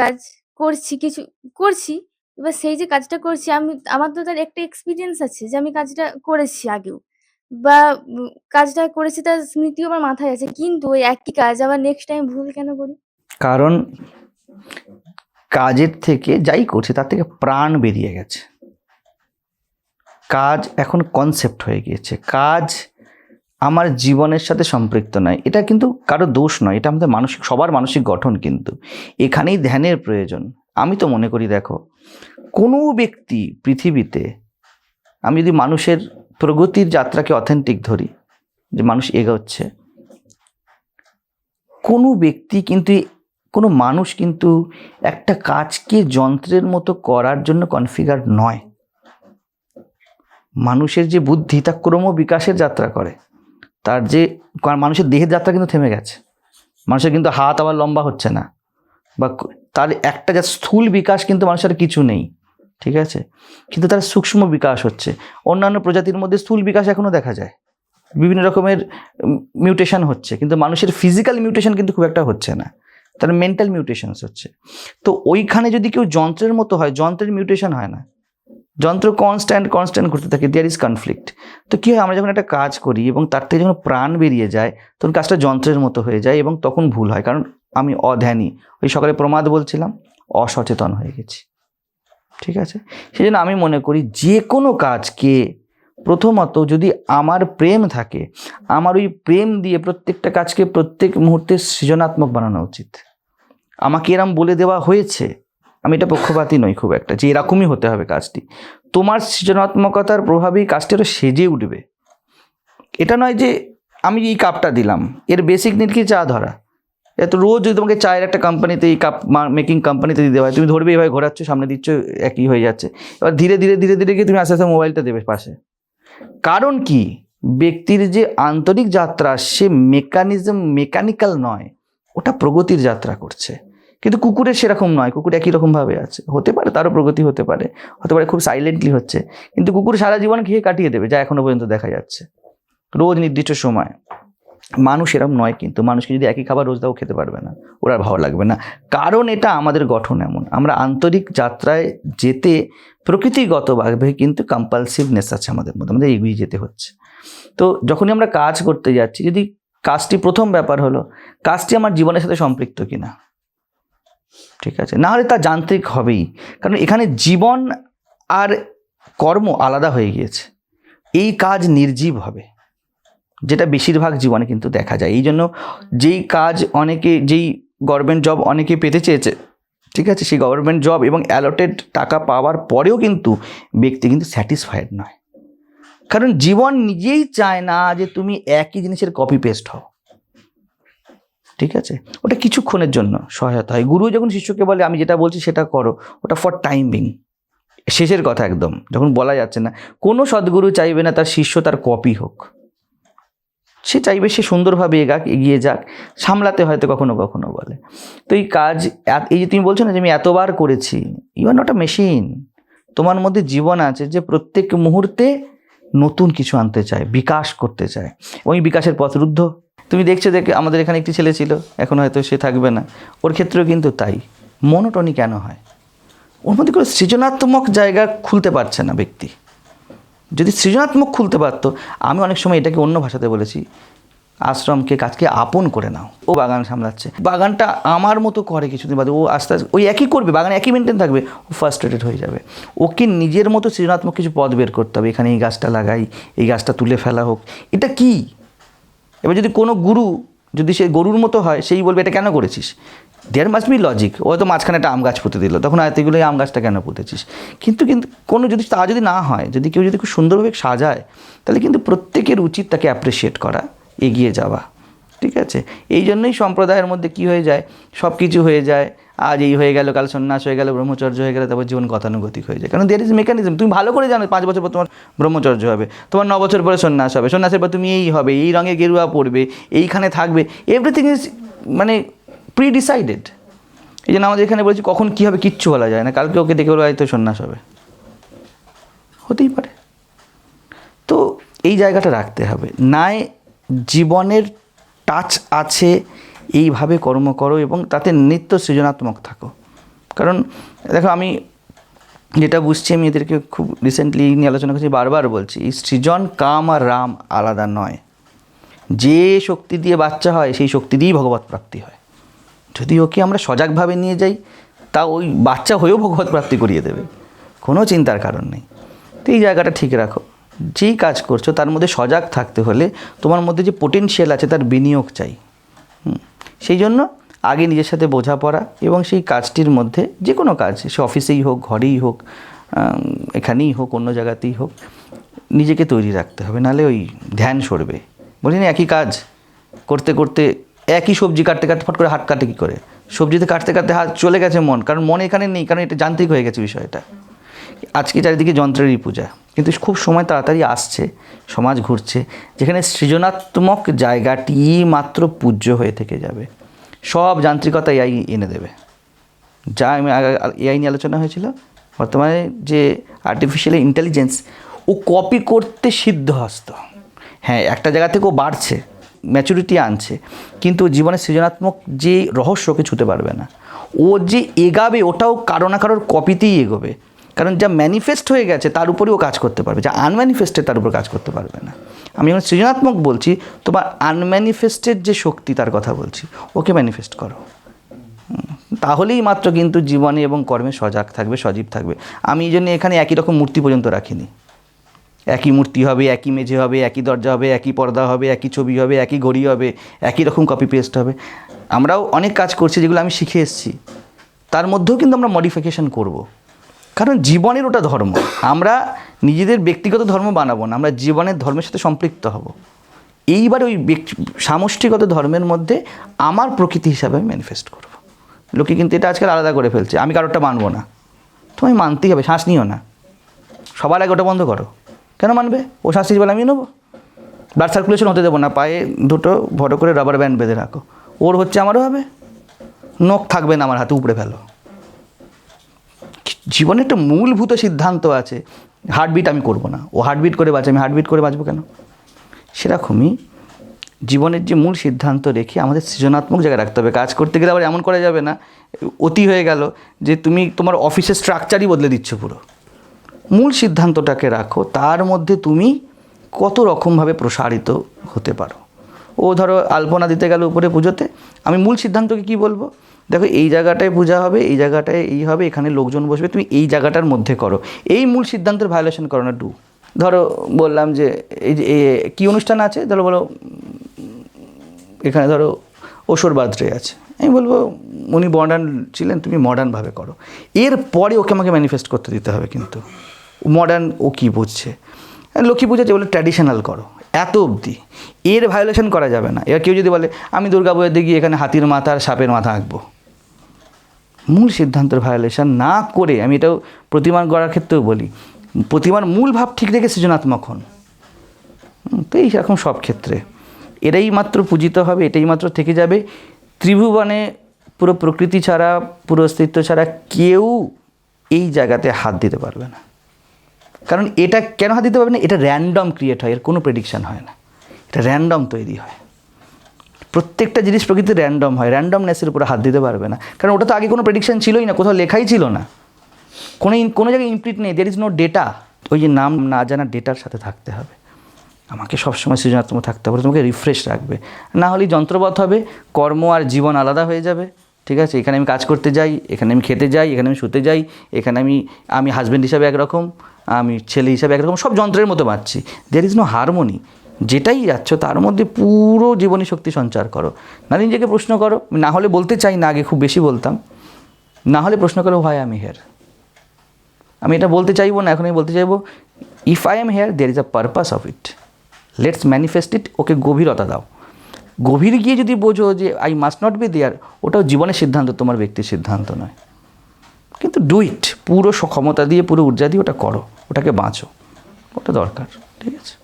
কাজ করছি, কিছু করছি। এবার সেই যে কাজটা করছি, আমি, আমার তো তার একটা এক্সপিরিয়েন্স আছে যে আমি কাজটা করেছি আগেও। বা কাজটা করেছি তার স্মৃতিও আমার মাথায় আছে। কিন্তু ওই একই কাজ আবার নেক্সট টাইম ভুল কেন করি? কারণ কাজের থেকে যাই করছে, তার থেকে প্রাণ বেরিয়ে গেছে কাজ এখন কনসেপ্ট হয়ে গিয়েছে কাজ আমার জীবনের সাথে সম্পৃক্ত নয়। এটা কিন্তু কারও দোষ নয়। এটা আমাদের মানসিক, সবার মানসিক গঠন কিন্তু। এখানেই ধ্যানের প্রয়োজন। আমি তো মনে করি, দেখো, কোনো ব্যক্তি পৃথিবীতে, আমি যদি মানুষের প্রগতির যাত্রাকে অথেন্টিক ধরি, যে মানুষ এগোচ্ছে, কোনো ব্যক্তি কিন্তু, কোনো মানুষ কিন্তু একটা কাজকে যন্ত্রের মতো করার জন্য কনফিগার নয়। মানুষের যে বুদ্ধি, তা ক্রম বিকাশের যাত্রা করে। তার যে মানুষের দেহের যাত্রা কিন্তু থেমে গেছে। মানুষের কিন্তু হাত আবার লম্বা হচ্ছে না। বা তার একটা যা স্থূল বিকাশ কিন্তু মানুষের কিছু নেই, ঠিক আছে? কিন্তু তার সূক্ষ্ম বিকাশ হচ্ছে। অন্যান্য প্রজাতির মধ্যে স্থূল বিকাশ এখনও দেখা যায়। বিভিন্ন রকমের মিউটেশন হচ্ছে, কিন্তু মানুষের ফিজিক্যাল মিউটেশন কিন্তু খুব একটা হচ্ছে না। তার মেন্টাল মিউটেশনস হচ্ছে। তো ওইখানে যদি কেউ যন্ত্রের মতো হয়, যন্ত্রের মিউটেশন হয় না যন্ত্র কনস্ট্যান্ট কনস্ট্যান্ট করতে থাকে দেয়ার ইজ কনফ্লিক্ট তো কী হয়, আমরা যখন একটা কাজ করি এবং তার থেকে যখন প্রাণ বেরিয়ে যায়, তখন কাজটা যন্ত্রের মতো হয়ে যায় এবং তখন ভুল হয়। কারণ আমি অধ্যানী ওই সকালে প্রমাদ বলছিলাম, অসচেতন হয়ে গেছি। ঠিক আছে? সেই জন্য আমি মনে করি যে কোনো কাজকে প্রথমত যদি আমার প্রেম থাকে, আমার ওই প্রেম দিয়ে প্রত্যেকটা কাজকে প্রত্যেক মুহূর্তে সৃজনাত্মক বানানো উচিত। আমাকে এরম বলে দেওয়া হয়েছে। আমি এটা পক্ষপাতী নই খুব একটা, যে এরকমই হতে হবে কাজটি। তোমার সৃজনাত্মকতার প্রভাবেই কাজটি আরও সেজে উঠবে। এটা নয় যে আমি এই কাপটা দিলাম, এর বেসিক নিড কি চা ধরা? এত রোজ যদি তোমাকে চায়ের একটা কোম্পানিতে এই কাপ মেকিং কোম্পানিতে দিতে হয়, তুমি ধরবে এভাবে ঘোরাচ্ছ, সামনে দিচ্ছ, একই হয়ে যাচ্ছে। এবার ধীরে ধীরে ধীরে ধীরে গিয়ে তুমি আস্তে আস্তে মোবাইলটা দেবে পাশে। কারণ কি? ব্যক্তির যে আন্তরিক যাত্রা, সে মেকানিজম মেকানিক্যাল নয়, ওটা প্রগতির যাত্রা করছে। কিন্তু কুকুরের সেরকম নয়, কুকুর একই রকমভাবে আছে। হতে পারে তারও প্রগতি হতে পারে হতে পারে খুব সাইলেন্টলি হচ্ছে, কিন্তু কুকুর সারা জীবন খেয়ে কাটিয়ে দেবে, যা এখনও পর্যন্ত দেখা যাচ্ছে। রোজ নির্দিষ্ট সময়। মানুষ এরম নয় কিন্তু, মানুষকে যদি একই খাবার রোজ দাও খেতে পারবে না, ওরা ভালো লাগবে না। কারণ এটা আমাদের গঠন এমন, আমরা আন্তরিক যাত্রায় যেতে প্রকৃতিগতভাবে কিন্তু কম্পালসিভনেস আছে আমাদের মধ্যে, আমাদের এগিয়ে যেতে হচ্ছে। তো যখনই আমরা কাজ করতে যাচ্ছি, যদি কাজটি প্রথম ব্যাপার হলো, কাজটি আমার জীবনের সাথে সম্পৃক্ত কিনা ঠিক আছে? না হলে তা যান্ত্রিক হবেই। কারণ এখানে জীবন আর কর্ম আলাদা হয়ে গিয়েছে। এই কাজ নির্জীব হবে। যেটা বেশিরভাগ জীবনে কিন্তু দেখা যায়। এই জন্য যেই কাজ অনেকে, যেই গভর্নমেন্ট জব অনেকে পেতে চেয়েছে, ঠিক আছে? সেই গভর্নমেন্ট জব এবং অ্যালটেড টাকা পাওয়ার পরেও কিন্তু ব্যক্তি কিন্তু স্যাটিসফাইড নয়। কারণ জীবন নিজেই চায় না যে তুমি একই জিনিসের কপি পেস্ট হও। ঠিক আছে? ওটা কিছুক্ষণের জন্য সহায়তা হয়। গুরু যখন শিষ্যকে বলে, আমি যেটা বলছি সেটা করো। ওটা ফর টাইমিং শেষের কথা একদম। যখন বলা যাচ্ছে না, কোনো সদ্গুরু চাইবে না তার শিষ্য তার কপি হোক। সে চাইবে সে সুন্দরভাবে এগাক এগিয়ে যাক। সামলাতে হয়তো কখনো কখনো বলে। তো এই কাজ এই যে তুমি বলছো না যে আমি এতবার করেছি you are not a machine তোমার মধ্যে জীবন আছে যে প্রত্যেক মুহূর্তে নতুন কিছু আনতে চায়, বিকাশ করতে চায়। ওই বিকাশের পথ রুদ্ধ। তুমি দেখছ যে আমাদের এখানে একটি ছেলে ছিল, এখন হয়তো সে থাকবে না। ওর ক্ষেত্রেও কিন্তু তাই। মনোটনি কেন হয়? ওর মধ্যে কোনো সৃজনাত্মক জায়গা খুলতে পারছে না ব্যক্তি। যদি সৃজনাত্মক খুলতে পারতো, আমি অনেক সময় এটাকে অন্য ভাষাতে বলেছি, আশ্রমকে কাজকে আপন করে নাও। ও বাগান সামলাচ্ছে। বাগানটা আমার মতো করে কিছুদিন বাদে ও আস্তে আস্তে, ওই একই করবে, বাগান একই মেনটেন থাকবে, ও ফার্স্ট্রেটেড হয়ে যাবে। ওকে নিজের মতো সৃজনাত্মক কিছু পথ বের করতে হবে। এখানে এই গাছটা লাগাই, এই গাছটা তুলে ফেলা হোক। এটা কি? এবার যদি কোনো গুরু যদি সে গরুর মতো হয়, সেই বলবে, এটা কেন করেছিস? দেয়ার মাস্ট বি লজিক ও তো মাঝখানে একটা আম গাছ পুঁতে দিল। তখন হয়তো এগুলো এই আম গাছটা কেন পুঁতেছিস? কিন্তু কিন্তু কোনো যদি, তা যদি না হয়, যদি কেউ যদি খুব সুন্দরভাবে সাজায়, তাহলে কিন্তু প্রত্যেকের উচিত তাকে অ্যাপ্রিসিয়েট করা, এগিয়ে যাওয়া। ঠিক আছে? এই জন্যই সম্প্রদায়ের মধ্যে কি হয়ে যায়? সব কিছু হয়ে যায়। আজ এই হয়ে গেল, কাল সন্ন্যাস হয়ে গেল, ব্রহ্মচর্য হয়ে গেল, তারপর জীবন গতানুগতিক হয়ে যায়। কারণ দের ইজ মেকানিজম তুমি ভালো করে জানো, পাঁচ বছর পর তোমার ব্রহ্মচর্য হবে, তোমার ন বছর পরে সন্ন্যাস হবে, সন্ন্যাসের পর তুমি এই হবে, এই রঙে গেরুয়া পড়বে এইখানে থাকবে এভরিথিং ইজ মানে প্রি ডিসাইডেড এই জন্য আমাদের এখানে বলছি, কখন কী হবে কিচ্ছু বলা যায় না, কালকে ওকে দেখে বলে হয়তো সন্ন্যাস হবে। হতেই পারে। তো এই জায়গাটা রাখতে হবে। নাই জীবনের টাচ আছে এইভাবে কর্ম করো এবং তাতে নিত্য সৃজনাত্মক থাকো। কারণ, দেখো আমি যেটা বুঝছি, আমি এদেরকে খুব রিসেন্টলি নিয়ে আলোচনা করছি, বারবার বলছি, এই সৃজন, কাম আর রাম আলাদা নয়। যে শক্তি দিয়ে বাচ্চা হয়, সেই শক্তি দিয়েই ভগবত প্রাপ্তি হয়। যদি ওকে আমরা সজাগভাবে নিয়ে যাই, তা ওই বাচ্চা হয়েও ভগবত প্রাপ্তি করিয়ে দেবে। কোনো চিন্তার কারণ নেই। তো এই জায়গাটা ঠিক রাখো। যেই কাজ করছ, তার মধ্যে সজাগ থাকতে হলে তোমার মধ্যে যে পোটেনশিয়াল আছে, তার বিনিয়োগ চাই। হুম। সেই জন্য আগে নিজের সাথে বোঝাপড়া এবং সেই কাজটির মধ্যে যে কোনো কাজ, সে অফিসেই হোক, ঘরেই হোক এখানেই হোক, অন্য জায়গাতেই হোক, নিজেকে তৈরি রাখতে হবে। নাহলে ওই ধ্যান সরবে। বলি না, একই কাজ করতে করতে একই সবজি কাটতে কাটতে ফট করে হাত কাটে কী করে? সবজিতে কাটতে কাটতে হাত চলে গেছে মন, কারণ মন এখানে নেই, কারণ এটা যান্ত্রিক হয়ে গেছে বিষয়টা। আজকে চারিদিকে যন্ত্রেরই পূজা। কিন্তু খুব সময় তাড়াতাড়ি আসছে, সমাজ ঘুরছে, যেখানে সৃজনাত্মক জায়গাটি মাত্র পূজ্য হয়ে থেকে যাবে। সব যান্ত্রিকতা এআই এনে দেবে। যা আমি এআই নিয়ে আলোচনা হয়েছিল, বর্তমানে যে আর্টিফিশিয়াল ইন্টেলিজেন্স ও কপি করতে সিদ্ধহস্ত। হ্যাঁ একটা জায়গা থেকে ও বাড়ছে ম্যাচুরিটি আনছে, কিন্তু জীবনের সৃজনাত্মক যে রহস্যকে ছুতে পারবে না। ও যে এগাবে, ওটাও কারও না কারোর কপিতেই এগোবে। কারণ যা ম্যানিফেস্ট হয়ে গেছে, তার উপরেও কাজ করতে পারবে। যা আনম্যানিফেস্টেড তার উপর কাজ করতে পারবে না। আমি যখন সৃজনাত্মক বলছি, তোমার আনম্যানিফেস্টেড যে শক্তি, তার কথা বলছি, ওকে ম্যানিফেস্ট করো। তাহলেই মাত্র কিন্তু জীবনে এবং কর্মে সজাগ থাকবে, সজীব থাকবে। আমি এই জন্য এখানে একই রকম মূর্তি পর্যন্ত রাখিনি। একই মূর্তি হবে, একই মেঝে হবে, একই দরজা হবে, একই পর্দা হবে, একই ছবি হবে, একই ঘড়ি হবে, একই রকম কপি পেস্ট হবে। আমরাও অনেক কাজ করছি, যেগুলো আমি শিখে এসেছি। তার মধ্যেও কিন্তু আমরা মডিফিকেশন করব। কারণ জীবনের ওটা ধর্ম। আমরা নিজেদের ব্যক্তিগত ধর্ম বানাবো না, আমরা জীবনের ধর্মের সাথে সম্পৃক্ত হব। এইবার ওই সামষ্টিগত ধর্মের মধ্যে আমার প্রকৃতি হিসাবে আমি ম্যানিফেস্ট করব। লোকে কিন্তু এটা আজকাল আলাদা করে ফেলছে, আমি কারোরটা মানবো না। তোমায় মানতেই হবে, শ্বাস নিও না। সবার আগে ওটা বন্ধ করো। কেন মানবে? ও শ্বাস নিচ্ছে বলে আমি নেব। ব্লাড সার্কুলেশন হতে দেবো না, পায়ে দুটো ভটো করে রাবার ব্যান্ড বেঁধে রাখো। ওর হচ্ছে আমারও হবে। নখ থাকবে না আমার হাতে উপড়ে ফেলো। জীবনে একটা মূলভূত সিদ্ধান্ত আছে হার্টবিট আমি করব না। ও হার্টবিট করে বাঁচে, আমি হার্টবিট করে বাঁচবো কেন? সেরকমই জীবনের যে মূল সিদ্ধান্ত রেখে আমাদের সৃজনাত্মক জায়গায় রাখতে হবে। কাজ করতে গেলে আবার এমন করা যাবে না, অতি হয়ে গেল যে তুমি তোমার অফিসের স্ট্রাকচারই বদলে দিচ্ছ পুরো। মূল সিদ্ধান্তটাকে রাখো, তার মধ্যে তুমি কত রকমভাবে প্রসারিত হতে পারো। ও ধরো আলপনা দিতে গেল উপরে পুজোতে, আমি মূল সিদ্ধান্তকে কি বলব? দেখো, এই জায়গাটায় পূজা হবে, এই জায়গাটায় এই হবে, এখানে লোকজন বসবে, তুমি এই জায়গাটার মধ্যে করো। এই মূল সিদ্ধান্তের ভায়োলেশন করো না ডু ধরো, বললাম যে, এই যে কী অনুষ্ঠান আছে? ধরো, বলো, এখানে ধরো ওসর বার্থডে আছে। আমি বলব, উনি মডার্ন ছিলেন, তুমি মডার্নভাবে করো। এরপরে ওকে আমাকে ম্যানিফেস্ট করতে দিতে হবে কিন্তু। মডার্ন ও কী বুঝছে? লক্ষ্মী পূজা যে যেগুলো ট্র্যাডিশনাল করো, এত অবধি। এর ভায়োলেশন করা যাবে না। এবার কেউ যদি বলে, আমি দুর্গা পুজোতে গিয়ে এখানে হাতির মাথা আর সাপের মাথা আঁকবো। মূল সিদ্ধান্তের ভায়োলেশন না করে আমি এটাও প্রতিমান গড়ার ক্ষেত্রেও বলি, প্রতিমার মূল ভাব ঠিক রেখে সৃজনাত্মক হন। তো এই রকম সব ক্ষেত্রে। এটাই মাত্র পূজিত হবে, এটাই মাত্র থেকে যাবে। ত্রিভুবনে পুরো প্রকৃতি ছাড়া, পুরো অস্তিত্ব ছাড়া কেউ এই জায়গাতে হাত দিতে পারবে না। কারণ এটা কেন হাত দিতে পারবে না? এটা র্যান্ডম ক্রিয়েট হয়, এর কোনো প্রেডিকশান হয় না। এটা র্যান্ডম তৈরি হয়। প্রত্যেকটা জিনিস প্রকৃতির র্যান্ডম হয়। র্যান্ডমনেসের উপরে হাত দিতে পারবে না। কারণ ওটা তো আগে কোনো প্রেডিকশন ছিলই না, কোথাও লেখাই ছিল না। কোনো কোনো জায়গায় ইমপ্লিট নেই। দের ইজ নো ডেটা ওই যে নাম না জানা ডেটার সাথে থাকতে হবে। আমাকে সবসময় সৃজনাত্মক থাকতে হবে। তোমাকে রিফ্রেশ রাখবে। না হলে যন্ত্রবৎ হবে। কর্ম আর জীবন আলাদা হয়ে যাবে। ঠিক আছে? এখানে আমি কাজ করতে যাই, এখানে আমি খেতে যাই, এখানে আমি শুতে যাই, এখানে আমি আমি হাজব্যান্ড হিসাবে একরকম, আমি ছেলে হিসাবে একরকম, সব যন্ত্রের মতো বাঁচছি দের ইজ নো হারমোনি যেটাই যাচ্ছ, তার মধ্যে পুরো জীবনী শক্তি সঞ্চার করো। না নিজেকে প্রশ্ন করো, না হলে বলতে চাই না, আগে খুব বেশি বলতাম। না হলে প্রশ্ন করো ভাই আমি হেয়ার আমি এটা বলতে চাইব না এখন আমি বলতে চাইব if I am here there is a purpose of it let's manifest it okay গভীরতা দাও। গভীর গিয়ে যদি বোঝো যে I must not be there ওটাও জীবনের সিদ্ধান্ত, তোমার ব্যক্তির সিদ্ধান্ত নয়। কিন্তু ডু ইট পুরো ক্ষমতা দিয়ে, পুরো ঊর্জা দিয়ে ওটা করো, ওটাকে বাঁচো। ওটা দরকার, ঠিক আছে?